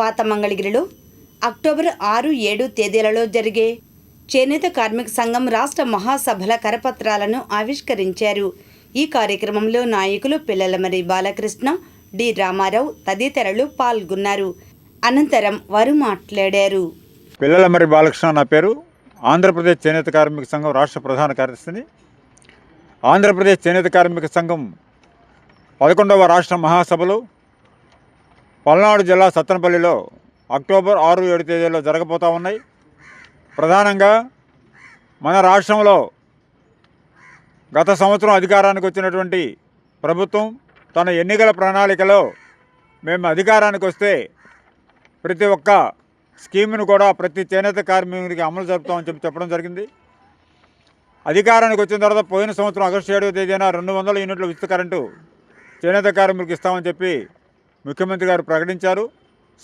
పాత మంగళగిరిలో అక్టోబర్ ఆరు ఏడు తేదీలలో జరిగే చేనేత కార్మిక సంఘం రాష్ట్ర మహాసభల కరపత్రాలను ఆవిష్కరించారు. ఈ కార్యక్రమంలో నాయకులు పిల్లలమరి బాలకృష్ణ డి రామారావు తదితరులు పాల్గొన్నారు. అనంతరం వారు మాట్లాడారు. పిల్లలమరి బాలకృష్ణ నా పేరు. ఆంధ్రప్రదేశ్ చేనేత కార్మిక సంఘం రాష్ట్ర ప్రధాన కార్యదర్శిని. ఆంధ్రప్రదేశ్ చేనేత కార్మిక సంఘం పదకొండవ రాష్ట్ర మహాసభలు పల్నాడు జిల్లా సత్తెనపల్లిలో అక్టోబర్ ఆరు ఏడు తేదీలో జరగబోతూ ఉన్నాయి. ప్రధానంగా మన రాష్ట్రంలో గత సంవత్సరం అధికారానికి వచ్చినటువంటి ప్రభుత్వం తన ఎన్నికల ప్రణాళికలో మేము అధికారానికి వస్తే ప్రతి ఒక్క స్కీమ్ను కూడా ప్రతి చేనేత కార్మికుడికి అమలు జరుపుతామని చెప్పి చెప్పడం జరిగింది. అధికారానికి వచ్చిన తర్వాత పోయిన సంవత్సరం ఆగస్టు ఏడవ తేదీన రెండు వందల యూనిట్ల ఉచిత కరెంటు చేనేత కార్మికులకు ఇస్తామని చెప్పి ముఖ్యమంత్రి గారు ప్రకటించారు.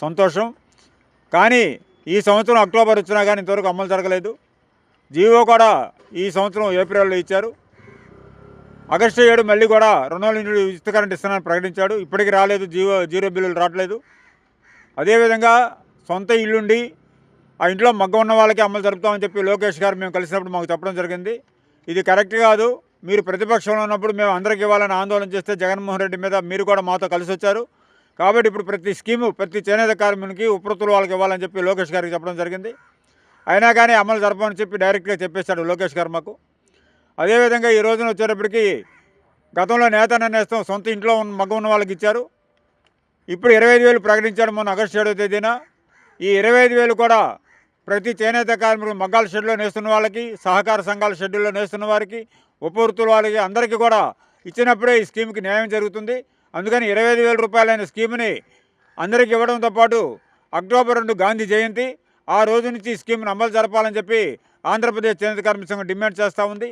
సంతోషం. కానీ ఈ సంవత్సరం అక్టోబర్ వచ్చినా కానీ ఇంతవరకు అమలు జరగలేదు. జీవో కూడా ఈ సంవత్సరం ఏప్రిల్లో ఇచ్చారు. ఆగస్టు ఏడు మళ్ళీ కూడా రుణాలు ఉచిత కరెంట్ ఇస్తానని ప్రకటించాడు. ఇప్పటికీ రాలేదు జీవో జీరో బిల్లులు రావట్లేదు. అదేవిధంగా సొంత ఇల్లుండి ఆ ఇంట్లో మగ్గ ఉన్న వాళ్ళకి అమలు జరుపుతామని చెప్పి లోకేష్ గారు మేము కలిసినప్పుడు మాకు చెప్పడం జరిగింది. ఇది కరెక్ట్ కాదు. మీరు ప్రతిపక్షంలో ఉన్నప్పుడు మేము అందరికి ఇవ్వాలని ఆందోళన చేస్తే జగన్మోహన్ రెడ్డి మీద మీరు కూడా మాతో కలిసి వచ్చారు కాబట్టి ఇప్పుడు ప్రతి స్కీము ప్రతి చేనేత కార్మికునికి ఉపృతులు వాళ్ళకి ఇవ్వాలని చెప్పి లోకేష్ గారికి చెప్పడం జరిగింది. అయినా కానీ అమలు జరపమని చెప్పి డైరెక్ట్గా చెప్పేశాడు లోకేష్ గారు అదేవిధంగా ఈ రోజున వచ్చేటప్పటికి గతంలో నేత నిర్ణయిస్తాం సొంత ఇంట్లో ఉన్న మగ ఉన్న వాళ్ళకి ఇచ్చారు. ఇప్పుడు ఇరవై ఐదు వేలు ప్రకటించాడు మొన్న ఆగస్టు ఏడవ తేదీన. ఈ ఇరవై ఐదు వేలు కూడా ప్రతి చేనేత కార్మికులు మగ్గాల షెడ్లో నేస్తున్న వాళ్ళకి సహకార సంఘాల షెడ్యూల్లో నేస్తున్న వారికి ఉపవృత్తుల వాళ్ళకి అందరికీ కూడా ఇచ్చినప్పుడే ఈ స్కీమ్కి న్యాయం జరుగుతుంది. అందుకని ఇరవై ఐదు వేల రూపాయలైన స్కీమ్ని అందరికీ ఇవ్వడంతో పాటు అక్టోబర్ రెండు గాంధీ జయంతి ఆ రోజు నుంచి ఈ స్కీమ్ను అమలు జరపాలని చెప్పి ఆంధ్రప్రదేశ్ చేనేత కార్మిక సంఘం డిమాండ్ చేస్తూ ఉంది.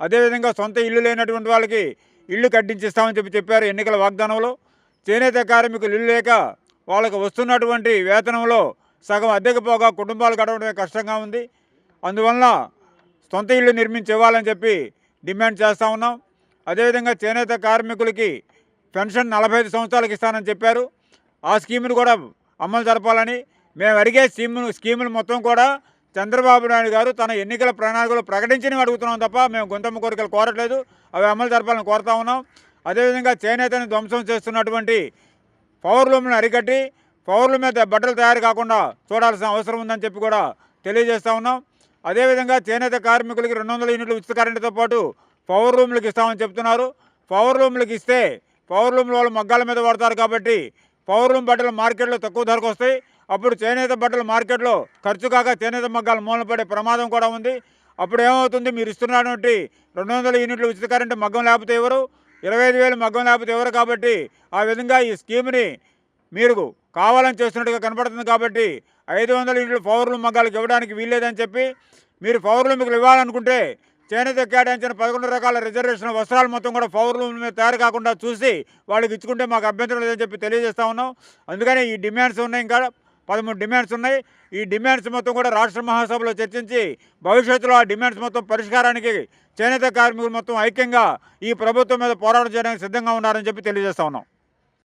అదేవిధంగా సొంత ఇల్లు లేనటువంటి వాళ్ళకి ఇల్లు కట్టించిస్తామని చెప్పి చెప్పారు ఎన్నికల వాగ్దానంలో. చేనేత కార్మికులు ఇల్లు లేక వాళ్ళకు వస్తున్నటువంటి వేతనంలో సగం అద్దెకు పోగా కుటుంబాలు గడవడమే కష్టంగా ఉంది. అందువలన సొంత ఇల్లు నిర్మించి ఇవ్వాలని చెప్పి డిమాండ్ చేస్తూ ఉన్నాం. అదేవిధంగా చేనేత కార్మికులకి పెన్షన్ నలభై ఐదు సంవత్సరాలకు ఇస్తానని చెప్పారు. ఆ స్కీమును కూడా అమలు జరపాలని మేము అడిగే స్కీములు స్కీములు మొత్తం కూడా చంద్రబాబు నాయుడు గారు తన ఎన్నికల ప్రణాళికలు ప్రకటించని అడుగుతున్నాం తప్ప మేము గుంతమ్మ కోరికలు కోరట్లేదు. అవి అమలు జరపాలని కోరుతా ఉన్నాం. అదేవిధంగా చేనేతని ధ్వంసం చేస్తున్నటువంటి పవర్లూమ్ను అరికట్టి పవర్ల మీద బట్టలు తయారు కాకుండా చూడాల్సిన అవసరం ఉందని చెప్పి కూడా తెలియజేస్తా ఉన్నాం. అదేవిధంగా చేనేత కార్మికులకి రెండు వందల యూనిట్లు ఉచిత కరెంటుతో పాటు పవర్ రూమ్లకు ఇస్తామని చెప్తున్నారు. పవర్ రూమ్లకు ఇస్తే పౌర్లూమ్లో వాళ్ళు మగ్గాల మీద పడతారు కాబట్టి పౌర్లూమ్ రూమ్ బట్టలు మార్కెట్లో తక్కువ ధరకు వస్తాయి. అప్పుడు చేనేత బట్టలు మార్కెట్లో ఖర్చు కాక చేనేత మగ్గాలు మూలన పడే ప్రమాదం కూడా ఉంది. అప్పుడు ఏమవుతుంది? మీరు ఇస్తున్నటువంటి రెండు వందల యూనిట్లు ఉచిత కరెంటు మగ్గం లేకపోతే ఎవరు? ఇరవై ఐదు వేలు మగ్గం లేకపోతే ఎవరు? కాబట్టి ఆ విధంగా ఈ స్కీమ్ని మీరు కావాలని చేస్తున్నట్టుగా కనపడుతుంది కాబట్టి ఐదు వందల యూనిట్లు పౌరులు మగ్గాలకు ఇవ్వడానికి వీల్లేదని చెప్పి మీరు పౌరులు మీకు ఇవ్వాలనుకుంటే చేనేత కేటాయించిన పదకొండు రకాల రిజర్వేషన్ వస్త్రాలు మొత్తం కూడా పౌరుల మీద తయారు కాకుండా చూసి వాళ్ళకి ఇచ్చుకుంటే మాకు అభ్యంతరం లేదని చెప్పి తెలియజేస్తా ఉన్నాం. అందుకని ఈ డిమాండ్స్ ఉన్నాయి ఇంకా పదమూడు డిమాండ్స్ ఉన్నాయి. ఈ డిమాండ్స్ మొత్తం కూడా రాష్ట్ర మహాసభలో చర్చించి భవిష్యత్తులో ఆ డిమాండ్స్ మొత్తం పరిష్కారానికి చేనేత కార్మికులు మొత్తం ఐక్యంగా ఈ ప్రభుత్వం మీద పోరాటం చేయడానికి సిద్ధంగా ఉన్నారని చెప్పి తెలియజేస్తా ఉన్నాం.